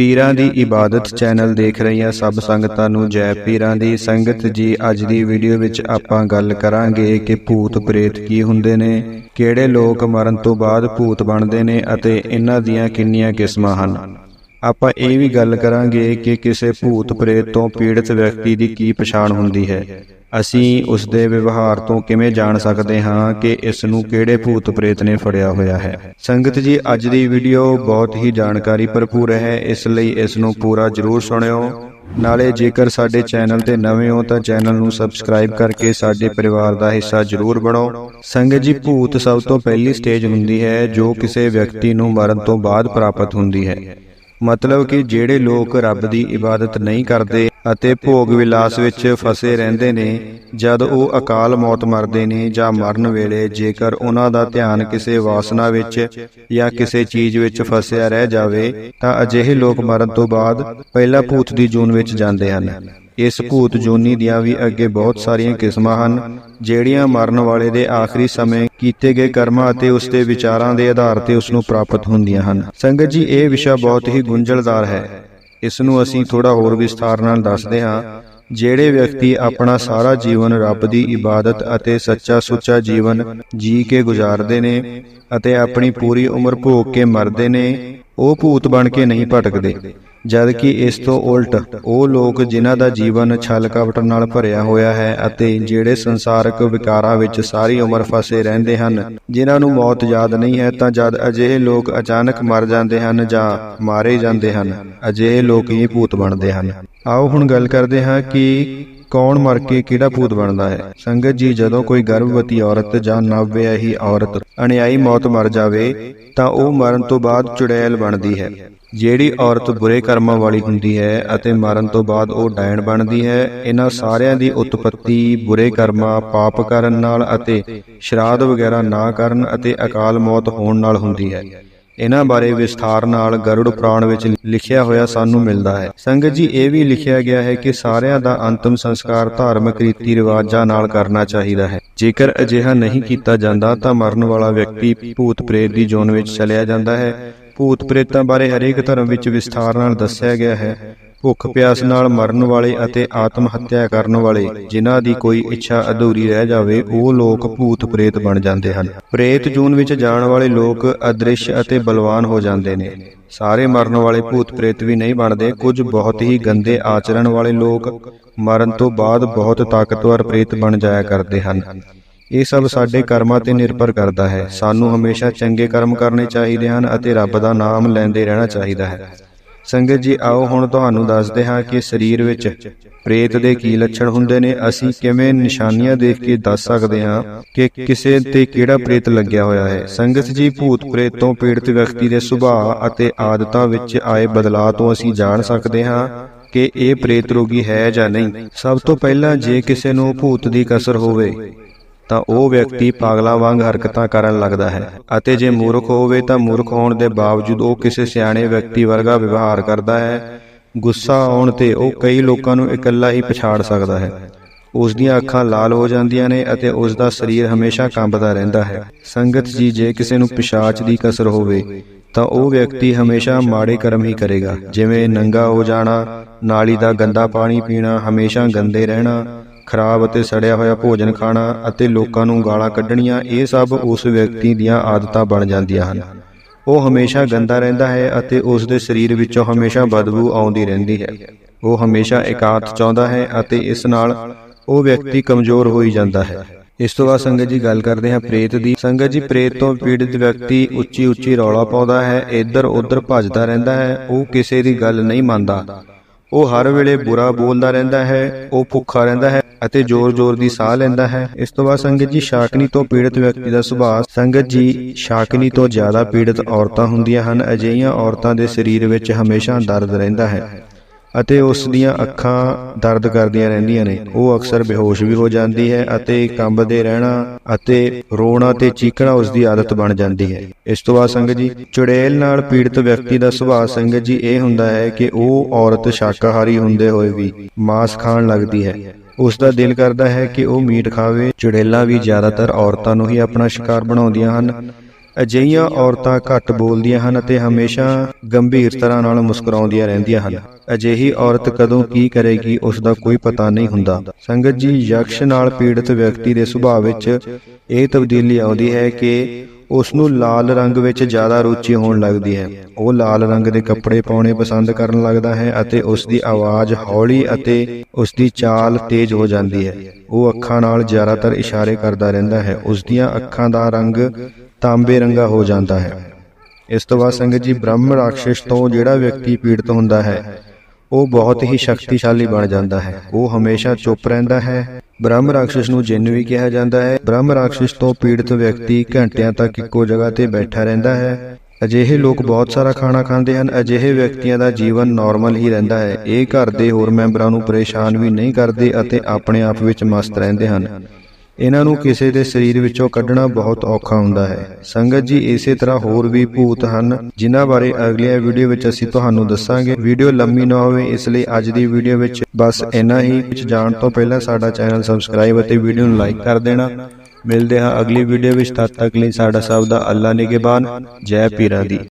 ਪੀਰਾਂ ਦੀ ਇਬਾਦਤ ਚੈਨਲ ਦੇਖ ਰਹੀਆਂ ਸਭ ਸੰਗਤਾਂ ਨੂੰ ਜੈ ਪੀਰਾਂ ਦੀ ਸੰਗਤ ਜੀ ਅੱਜ ਦੀ ਵੀਡੀਓ ਵਿੱਚ ਆਪਾਂ ਗੱਲ ਕਰਾਂਗੇ ਕਿ ਭੂਤ ਪ੍ਰੇਤ ਕੀ ਹੁੰਦੇ ਨੇ ਕਿਹੜੇ ਲੋਕ ਮਰਨ ਤੋਂ ਬਾਅਦ ਭੂਤ ਬਣਦੇ ਨੇ ਅਤੇ ਇਹਨਾਂ ਦੀਆਂ ਕਿੰਨੀਆਂ ਕਿਸਮਾਂ ਹਨ। ਆਪਾਂ ਇਹ ਵੀ ਗੱਲ ਕਰਾਂਗੇ ਕਿ ਕਿਸੇ ਭੂਤ ਪ੍ਰੇਤ ਤੋਂ ਪੀੜਤ ਵਿਅਕਤੀ ਦੀ ਕੀ ਪਛਾਣ ਹੁੰਦੀ ਹੈ। ਅਸੀਂ ਉਸ ਦੇ ਵਿਵਹਾਰ ਤੋਂ ਕਿਵੇਂ ਜਾਣ ਸਕਦੇ ਹਾਂ ਕਿ ਇਸ ਨੂੰ ਕਿਹੜੇ ਭੂਤ ਪ੍ਰੇਤ ਨੇ ਫੜਿਆ ਹੋਇਆ ਹੈ? ਸੰਗਤ ਜੀ, ਅੱਜ ਦੀ ਵੀਡੀਓ ਬਹੁਤ ਹੀ ਜਾਣਕਾਰੀ ਭਰਪੂਰ ਹੈ, ਇਸ ਲਈ ਇਸ ਨੂੰ ਪੂਰਾ ਜ਼ਰੂਰ ਸੁਣਿਓ। ਨਾਲੇ ਜੇਕਰ ਸਾਡੇ ਚੈਨਲ ਤੇ ਨਵੇਂ ਹੋ ਤਾਂ ਚੈਨਲ ਨੂੰ ਸਬਸਕ੍ਰਾਈਬ ਕਰਕੇ ਸਾਡੇ ਪਰਿਵਾਰ ਦਾ ਹਿੱਸਾ ਜ਼ਰੂਰ ਬਣੋ। ਸੰਗਤ ਜੀ, ਭੂਤ ਸਭ ਤੋਂ ਪਹਿਲੀ ਸਟੇਜ ਹੁੰਦੀ ਹੈ, ਜੋ ਕਿਸੇ ਵਿਅਕਤੀ ਨੂੰ ਮਰਨ ਤੋਂ ਬਾਅਦ ਪ੍ਰਾਪਤ ਹੁੰਦੀ ਹੈ। ਮਤਲਬ ਕਿ ਜਿਹੜੇ ਲੋਕ ਰੱਬ ਦੀ ਇਬਾਦਤ ਨਹੀਂ ਕਰਦੇ ਅਤੇ ਭੋਗ ਵਿਲਾਸ ਵਿੱਚ ਫਸੇ ਰਹਿੰਦੇ ਨੇ, ਜਦ ਉਹ ਅਕਾਲ ਮੌਤ ਮਰਦੇ ਨੇ ਜਾਂ ਮਰਨ ਵੇਲੇ, ਜੇਕਰ ਉਹਨਾਂ ਦਾ ਧਿਆਨ ਕਿਸੇ ਵਾਸਨਾ ਵਿੱਚ ਜਾਂ ਕਿਸੇ ਚੀਜ਼ ਵਿੱਚ ਫਸਿਆ ਰਹਿ ਜਾਵੇ, ਤਾਂ ਅਜਿਹੇ ਲੋਕ ਮਰਨ ਤੋਂ ਬਾਅਦ ਪਹਿਲਾ ਭੂਤ ਦੀ ਜੂਨ ਵਿੱਚ ਜਾਂਦੇ ਹਨ। ਇਸ ਭੂਤ ਜੂਨੀ ਦੀਆਂ ਵੀ ਅੱਗੇ ਬਹੁਤ ਸਾਰੀਆਂ ਕਿਸਮਾਂ ਹਨ, ਜਿਹੜੀਆਂ ਮਰਨ ਵਾਲੇ ਦੇ ਆਖਰੀ ਸਮੇਂ ਕੀਤੇ ਗਏ ਕਰਮਾਂ ਅਤੇ ਉਸ ਦੇ ਵਿਚਾਰਾਂ ਦੇ ਆਧਾਰ ਤੇ ਉਸ ਨੂੰ ਪ੍ਰਾਪਤ ਹੁੰਦੀਆਂ ਹਨ। ਸੰਗਤ ਜੀ, ਇਹ ਵਿਸ਼ਾ ਬਹੁਤ ਹੀ ਗੁੰਝਲਦਾਰ ਹੈ। ਇਸ ਨੂੰ ਅਸੀਂ ਥੋੜਾ ਹੋਰ ਵਿਸਥਾਰ ਨਾਲ ਦੱਸਦੇ ਹਾਂ। ਜਿਹੜੇ ਵਿਅਕਤੀ ਆਪਣਾ ਸਾਰਾ ਜੀਵਨ ਰੱਬ ਦੀ ਇਬਾਦਤ ਅਤੇ ਸੱਚਾ ਸੁੱਚਾ ਜੀਵਨ ਜੀ ਕੇ ਗੁਜ਼ਾਰਦੇ ਨੇ ਅਤੇ ਆਪਣੀ ਪੂਰੀ ਉਮਰ ਭੋਗ ਕੇ ਮਰਦੇ ਨੇ ਉਹ ਭੂਤ ਬਣ ਕੇ ਨਹੀਂ ਭਟਕਦੇ, ਜਦ ਕਿ ਇਸ ਤੋਂ ਉਲਟ ਉਹ ਲੋਕ ਜਿਨ੍ਹਾਂ ਦਾ ਜੀਵਨ ਛਲ ਕਪਟ ਨਾਲ ਭਰਿਆ ਹੋਇਆ ਹੈ ਅਤੇ ਜਿਹੜੇ ਸੰਸਾਰਕ ਵਿਕਾਰਾਂ ਵਿੱਚ ਸਾਰੀ ਉਮਰ ਫਸੇ ਰਹਿੰਦੇ ਹਨ, ਜਿਨ੍ਹਾਂ ਨੂੰ ਮੌਤ ਯਾਦ ਨਹੀਂ ਹੈ, ਤਾਂ ਜਦ ਅਜਿਹੇ ਲੋਕ ਅਚਾਨਕ ਮਰ ਜਾਂਦੇ ਹਨ ਜਾਂ ਮਾਰੇ ਜਾਂਦੇ ਹਨ, ਅਜਿਹੇ ਲੋਕ ਹੀ ਭੂਤ ਬਣਦੇ ਹਨ। ਆਓ ਹੁਣ ਗੱਲ ਕਰਦੇ ਹਾਂ ਕਿ ਕੌਣ ਮਰ ਕੇ ਕਿਹੜਾ ਭੂਤ ਬਣਦਾ ਹੈ? ਸੰਗਤ ਜੀ ਜਦੋਂ ਕੋਈ ਗਰਭਵਤੀ ਔਰਤ ਜਾਂ ਨਵਵਿਆਹੀ ਔਰਤ ਅਣਿਆਈ ਮੌਤ ਮਰ ਜਾਵੇ ਤਾਂ ਉਹ ਮਰਨ ਤੋਂ ਬਾਅਦ ਚੁੜੈਲ ਬਣਦੀ ਹੈ। ਜਿਹੜੀ ਔਰਤ ਬੁਰੇ ਕਰਮਾਂ ਵਾਲੀ ਹੁੰਦੀ ਹੈ ਅਤੇ ਮਰਨ ਤੋਂ ਬਾਅਦ ਉਹ ਡਾਇਣ ਬਣਦੀ ਹੈ ਇਹਨਾਂ ਸਾਰਿਆਂ ਦੀ ਉਤਪਤੀ ਬੁਰੇ ਕਰਮਾਂ ਪਾਪ ਕਰਨ ਨਾਲ ਅਤੇ ਸ਼ਰਾਧ ਵਗੈਰਾ ਨਾ ਕਰਨ ਅਤੇ ਅਕਾਲ ਮੌਤ ਹੋਣ ਨਾਲ ਹੁੰਦੀ ਹੈ। ਇਹਨਾਂ ਬਾਰੇ ਵਿਸਥਾਰ ਨਾਲ ਗਰੁੜ ਪੁਰਾਣ ਵਿੱਚ ਲਿਖਿਆ ਹੋਇਆ ਸਾਨੂੰ ਮਿਲਦਾ ਹੈ। ਸੰਗਤ ਜੀ, ਇਹ ਵੀ ਲਿਖਿਆ ਗਿਆ ਹੈ ਕਿ ਸਾਰਿਆਂ ਦਾ ਅੰਤਮ ਸੰਸਕਾਰ ਧਾਰਮਿਕ ਰੀਤੀ ਰਿਵਾਜਾਂ ਨਾਲ ਕਰਨਾ ਚਾਹੀਦਾ ਹੈ। ਜੇਕਰ ਅਜਿਹਾ ਨਹੀਂ ਕੀਤਾ ਜਾਂਦਾ ਤਾਂ ਮਰਨ ਵਾਲਾ ਵਿਅਕਤੀ ਭੂਤ ਪ੍ਰੇਤ ਦੀ ਜੋਨ ਵਿੱਚ ਚਲਿਆ ਜਾਂਦਾ ਹੈ। ਭੂਤ ਪ੍ਰੇਤਾਂ ਬਾਰੇ ਹਰੇਕ ਧਰਮ ਵਿੱਚ ਵਿਸਥਾਰ ਨਾਲ ਦੱਸਿਆ ਗਿਆ ਹੈ। ਭੁੱਖ ਪਿਆਸ ਨਾਲ ਮਰਨ ਵਾਲੇ ਅਤੇ ਆਤਮ ਹੱਤਿਆ ਕਰਨ ਵਾਲੇ ਜਿਨ੍ਹਾਂ ਦੀ ਕੋਈ ਇੱਛਾ ਅਧੂਰੀ ਰਹਿ ਜਾਵੇ, ਉਹ ਲੋਕ ਭੂਤ ਪ੍ਰੇਤ ਬਣ ਜਾਂਦੇ ਹਨ। ਪ੍ਰੇਤ ਜੂਨ ਵਿੱਚ ਜਾਣ ਵਾਲੇ ਲੋਕ ਅਦ੍ਰਿਸ਼ ਅਤੇ ਬਲਵਾਨ ਹੋ ਜਾਂਦੇ ਨੇ। ਸਾਰੇ ਮਰਨ ਵਾਲੇ ਭੂਤ ਪ੍ਰੇਤ ਵੀ ਨਹੀਂ ਬਣਦੇ। ਕੁਝ ਬਹੁਤ ਹੀ ਗੰਦੇ ਆਚਰਣ ਵਾਲੇ ਲੋਕ ਮਰਨ ਤੋਂ ਬਾਅਦ ਬਹੁਤ ਤਾਕਤਵਰ ਪ੍ਰੇਤ ਬਣ ਜਾਇਆ ਕਰਦੇ ਹਨ। ਇਹ ਸਭ ਸਾਡੇ ਕਰਮਾਂ ਤੇ ਨਿਰਭਰ ਕਰਦਾ ਹੈ। ਸਾਨੂੰ ਹਮੇਸ਼ਾ ਚੰਗੇ ਕਰਮ ਕਰਨੇ ਚਾਹੀਦੇ ਹਨ ਅਤੇ ਰੱਬ ਦਾ ਨਾਮ ਲੈਂਦੇ ਰਹਿਣਾ ਚਾਹੀਦਾ ਹੈ। ਸੰਗਤ ਜੀ ਆਓ ਹੁਣ ਤੁਹਾਨੂੰ ਦੱਸਦੇ ਹਾਂ ਕਿ ਸਰੀਰ ਵਿੱਚ ਪ੍ਰੇਤ ਦੇ ਕੀ ਲੱਛਣ ਹੁੰਦੇ ਨੇ? ਅਸੀਂ ਕਿਵੇਂ ਨਿਸ਼ਾਨੀਆਂ ਦੇਖ ਕੇ ਦੱਸ ਸਕਦੇ ਹਾਂ ਕਿ ਕਿਸੇ ਤੇ ਕਿਹੜਾ ਪ੍ਰੇਤ ਲੱਗਿਆ ਹੋਇਆ ਹੈ? ਸੰਗਤ ਜੀ ਭੂਤ ਪ੍ਰੇਤ ਤੋਂ ਪੀੜਤ ਵਿਅਕਤੀ ਦੇ ਸੁਭਾਅ ਅਤੇ ਆਦਤਾਂ ਵਿੱਚ ਆਏ ਬਦਲਾਅ ਤੋਂ ਅਸੀਂ ਜਾਣ ਸਕਦੇ ਹਾਂ ਕਿ ਇਹ ਪ੍ਰੇਤ ਰੋਗੀ ਹੈ ਜਾਂ ਨਹੀਂ ਸਭ ਤੋਂ ਪਹਿਲਾਂ ਜੇ ਕਿਸੇ ਨੂੰ ਭੂਤ ਦੀ ਕਸਰ ਹੋਵੇ ਤਾਂ ਉਹ ਵਿਅਕਤੀ ਪਾਗਲਾਂ ਵਾਂਗ ਹਰਕਤਾਂ ਕਰਨ ਲੱਗਦਾ ਹੈ ਅਤੇ ਜੇ ਮੂਰਖ ਹੋਵੇ ਤਾਂ ਮੂਰਖ ਹੋਣ ਦੇ ਬਾਵਜੂਦ ਉਹ ਕਿਸੇ ਸਿਆਣੇ ਵਿਅਕਤੀ ਵਰਗਾ ਵਿਵਹਾਰ ਕਰਦਾ ਹੈ। ਗੁੱਸਾ ਆਉਣ ਤੇ ਉਹ ਕਈ ਲੋਕਾਂ ਨੂੰ ਇਕੱਲਾ ਹੀ ਪਛਾੜ ਸਕਦਾ ਹੈ। ਉਸ ਦੀਆਂ ਅੱਖਾਂ ਲਾਲ ਹੋ ਜਾਂਦੀਆਂ ਨੇ ਅਤੇ ਉਸ ਦਾ ਸਰੀਰ ਹਮੇਸ਼ਾ ਕੰਬਦਾ ਰਹਿੰਦਾ ਹੈ। ਸੰਗਤ ਜੀ, ਜੇ ਕਿਸੇ ਨੂੰ ਪਿਸ਼ਾਚ ਦੀ ਕਸਰ ਹੋਵੇ, ਤਾਂ ਉਹ ਵਿਅਕਤੀ ਹਮੇਸ਼ਾ ਮਾੜੇ ਕਰਮ ਹੀ ਕਰੇਗਾ। ਜਿਵੇਂ ਨੰਗਾ ਹੋ ਜਾਣਾ, ਨਾਲੀ ਦਾ ਗੰਦਾ ਪਾਣੀ ਪੀਣਾ, ਹਮੇਸ਼ਾ ਗੰਦੇ ਰਹਿਣਾ ਖਰਾਬ ਅਤੇ ਸੜਿਆ ਹੋਇਆ ਭੋਜਨ ਖਾਣਾ ਅਤੇ ਲੋਕਾਂ ਨੂੰ ਗਾਲਾਂ ਕੱਢਣੀਆਂ, ਇਹ ਸਭ ਉਸ ਵਿਅਕਤੀ ਦੀਆਂ ਆਦਤਾਂ ਬਣ ਜਾਂਦੀਆਂ ਹਨ। ਉਹ ਹਮੇਸ਼ਾ ਗੰਦਾ ਰਹਿੰਦਾ ਹੈ ਅਤੇ ਉਸ ਦੇ ਸਰੀਰ ਵਿੱਚੋਂ ਹਮੇਸ਼ਾ ਬਦਬੂ ਆਉਂਦੀ ਰਹਿੰਦੀ ਹੈ। ਉਹ ਹਮੇਸ਼ਾ ਇਕਾਂਤ ਚਾਹੁੰਦਾ ਹੈ ਅਤੇ ਇਸ ਨਾਲ ਉਹ ਵਿਅਕਤੀ ਕਮਜ਼ੋਰ ਹੋਈ ਜਾਂਦਾ ਹੈ। ਇਸ ਤੋਂ ਬਾਅਦ ਸੰਗਤ ਜੀ ਗੱਲ ਕਰਦੇ ਹਾਂ ਪ੍ਰੇਤ ਦੀ। ਸੰਗਤ ਜੀ, ਪ੍ਰੇਤ ਤੋਂ ਪੀੜਿਤ ਵਿਅਕਤੀ ਉੱਚੀ ਉੱਚੀ ਰੌਲਾ ਪਾਉਂਦਾ ਹੈ ਇੱਧਰ ਉੱਧਰ ਭੱਜਦਾ ਰਹਿੰਦਾ ਹੈ, ਉਹ ਕਿਸੇ ਦੀ ਗੱਲ ਨਹੀਂ ਮੰਨਦਾ। ਉਹ ਹਰ ਵੇਲੇ ਬੁਰਾ ਬੋਲਦਾ ਰਹਿੰਦਾ ਹੈ, ਉਹ ਭੁੱਖਾ ਰਹਿੰਦਾ ਹੈ ਅਤੇ ਜ਼ੋਰ-ਜ਼ੋਰ ਦੀ ਸਾਹ ਲੈਂਦਾ ਹੈ। ਇਸ ਤੋਂ ਬਾਅਦ ਸੰਗਤ ਜੀ ਸ਼ਾਕਨੀ ਤੋਂ ਪੀੜਤ ਵਿਅਕਤੀ ਦਾ ਸੁਭਾਅ, ਸੰਗਤ ਜੀ ਸ਼ਾਕਨੀ ਤੋਂ ਜ਼ਿਆਦਾ ਪੀੜਤ ਔਰਤਾਂ ਹੁੰਦੀਆਂ ਹਨ, ਅਜਿਹੀਆਂ ਔਰਤਾਂ ਦੇ ਸਰੀਰ ਵਿੱਚ ਹਮੇਸ਼ਾ ਦਰਦ ਰਹਿੰਦਾ ਹੈ। ਅਤੇ ਉਸ ਦੀਆਂ ਅੱਖਾਂ ਦਰਦ ਕਰਦੀਆਂ ਰਹਿੰਦੀਆਂ ਨੇ। ਉਹ ਅਕਸਰ ਬੇਹੋਸ਼ ਵੀ ਹੋ ਜਾਂਦੀ ਹੈ ਅਤੇ ਕੰਬਦੇ ਰਹਿਣਾ ਅਤੇ ਰੋਣਾ ਤੇ ਚੀਕਣਾ ਉਸ ਦੀ ਆਦਤ ਬਣ ਜਾਂਦੀ ਹੈ। ਇਸ ਤੋਂ ਬਾਅਦ ਸੰਗਤ ਜੀ, ਚੁੜੇਲ ਨਾਲ ਪੀੜਤ ਵਿਅਕਤੀ ਦਾ ਸੁਭਾਅ ਸੰਗਤ ਜੀ ਇਹ ਹੁੰਦਾ ਹੈ ਕਿ ਉਹ ਔਰਤ ਸ਼ਾਕਾਹਾਰੀ ਹੁੰਦੇ ਹੋਏ ਵੀ ਮਾਸ ਖਾਣ ਲੱਗਦੀ ਹੈ। ਉਸ ਦਾ ਦਿਲ ਕਰਦਾ ਹੈ ਕਿ ਉਹ ਮੀਟ ਖਾਵੇ। ਚੁੜੇਲਾਂ ਵੀ ਜ਼ਿਆਦਾਤਰ ਔਰਤਾਂ ਨੂੰ ਹੀ ਆਪਣਾ ਸ਼ਿਕਾਰ ਬਣਾਉਂਦੀਆਂ ਹਨ। ਅਜਿਹੀਆਂ ਔਰਤਾਂ ਘੱਟ ਬੋਲਦੀਆਂ ਹਨ ਅਤੇ ਹਮੇਸ਼ਾ ਗੰਭੀਰ ਤਰ੍ਹਾਂ ਨਾਲ ਮੁਸਕਰਾਉਂਦੀਆਂ ਰਹਿੰਦੀਆਂ ਹਨ। ਅਜਿਹੀ ਔਰਤ ਕਦੋਂ ਕੀ ਕਰੇਗੀ, ਉਸ ਦਾ ਕੋਈ ਪਤਾ ਨਹੀਂ ਹੁੰਦਾ। ਸੰਗਤ ਜੀ, ਯਕਸ਼ ਨਾਲ ਪੀੜਤ ਵਿਅਕਤੀ ਦੇ ਸੁਭਾਅ ਵਿੱਚ ਇਹ ਤਬਦੀਲੀ ਆਉਂਦੀ ਹੈ ਕਿ ਉਸ ਨੂੰ ਲਾਲ ਰੰਗ ਵਿੱਚ ਜ਼ਿਆਦਾ ਰੁਚੀ ਹੋਣ ਲੱਗਦੀ ਹੈ। ਉਹ ਲਾਲ ਰੰਗ ਦੇ ਕੱਪੜੇ ਪਾਉਣੇ ਪਸੰਦ ਕਰਨ ਲੱਗਦਾ ਹੈ ਅਤੇ ਉਸ ਦੀ ਆਵਾਜ਼ ਹੌਲੀ ਅਤੇ ਉਸ ਦੀ ਚਾਲ ਤੇਜ਼ ਹੋ ਜਾਂਦੀ ਹੈ। ਉਹ ਅੱਖਾਂ ਨਾਲ ਜ਼ਿਆਦਾਤਰ ਇਸ਼ਾਰੇ ਕਰਦਾ ਰਹਿੰਦਾ ਹੈ। ਉਸ ਦੀਆਂ ਅੱਖਾਂ ਦਾ ਰੰਗ ਤਾਂਬੇ ਰੰਗਾ ਹੋ ਜਾਂਦਾ ਹੈ। ਇਸ ਤੋਂ ਬਾਅਦ ਸੰਗਤ ਜੀ ਬ੍ਰਹਮ ਰਾਖਸ਼ ਤੋਂ ਜਿਹੜਾ ਵਿਅਕਤੀ ਪੀੜਤ ਹੁੰਦਾ ਹੈ, ਉਹ ਬਹੁਤ ਹੀ ਸ਼ਕਤੀਸ਼ਾਲੀ ਬਣ ਜਾਂਦਾ ਹੈ। ਉਹ ਹਮੇਸ਼ਾ ਚੁੱਪ ਰਹਿੰਦਾ ਹੈ। ਬ੍ਰਹਮ ਰਾਖਸ਼ ਨੂੰ ਜਿੰਨ ਵੀ ਕਿਹਾ ਜਾਂਦਾ ਹੈ ਬ੍ਰਹਮ ਰਾਖਸ਼ ਤੋਂ ਪੀੜਤ ਵਿਅਕਤੀ ਘੰਟਿਆਂ ਤੱਕ ਇੱਕੋ ਜਗ੍ਹਾ ਤੇ ਬੈਠਾ ਰਹਿੰਦਾ ਹੈ। ਅਜਿਹੇ ਲੋਕ ਬਹੁਤ ਸਾਰਾ ਖਾਣਾ ਖਾਂਦੇ ਹਨ। ਅਜਿਹੇ ਵਿਅਕਤੀਆਂ ਦਾ ਜੀਵਨ ਨਾਰਮਲ ਹੀ ਰਹਿੰਦਾ ਹੈ। ਇਹ ਘਰ ਦੇ ਹੋਰ ਮੈਂਬਰਾਂ ਨੂੰ ਪਰੇਸ਼ਾਨ ਵੀ ਨਹੀਂ ਕਰਦੇ ਅਤੇ ਆਪਣੇ ਆਪ ਵਿੱਚ ਮਸਤ ਰਹਿੰਦੇ ਹਨ। ਇਹਨਾਂ ਨੂੰ ਕਿਸੇ ਦੇ ਸਰੀਰ ਵਿੱਚੋਂ ਕੱਢਣਾ ਬਹੁਤ ਔਖਾ ਹੁੰਦਾ ਹੈ। ਸੰਗਤ ਜੀ, ਇਸੇ ਤਰ੍ਹਾਂ ਹੋਰ ਵੀ ਭੂਤ ਹਨ, ਜਿਨ੍ਹਾਂ ਬਾਰੇ ਅਗਲੀਆਂ ਵੀਡੀਓ ਵਿੱਚ ਅਸੀਂ ਤੁਹਾਨੂੰ ਦੱਸਾਂਗੇ। ਵੀਡੀਓ ਲੰਮੀ ਨਾ ਹੋਵੇ, ਇਸ ਲਈ ਅੱਜ ਦੀ ਵੀਡੀਓ ਵਿੱਚ ਬਸ ਇੰਨਾ ਹੀ। ਵਿੱਚ ਜਾਣ ਤੋਂ ਪਹਿਲਾਂ ਸਾਡਾ ਚੈਨਲ ਸਬਸਕ੍ਰਾਈਬ ਅਤੇ ਵੀਡੀਓ ਨੂੰ ਲਾਈਕ ਕਰ ਦੇਣਾ। ਮਿਲਦੇ ਹਾਂ ਅਗਲੀ ਵੀਡੀਓ ਵਿੱਚ। ਤਦ ਤੱਕ ਲਈ ਸਾਡਾ ਸਭ ਦਾ ਅੱਲਾ ਨਿਗਹਿਬਾਨ। ਜੈ ਪੀਰਾਂ ਦੀ।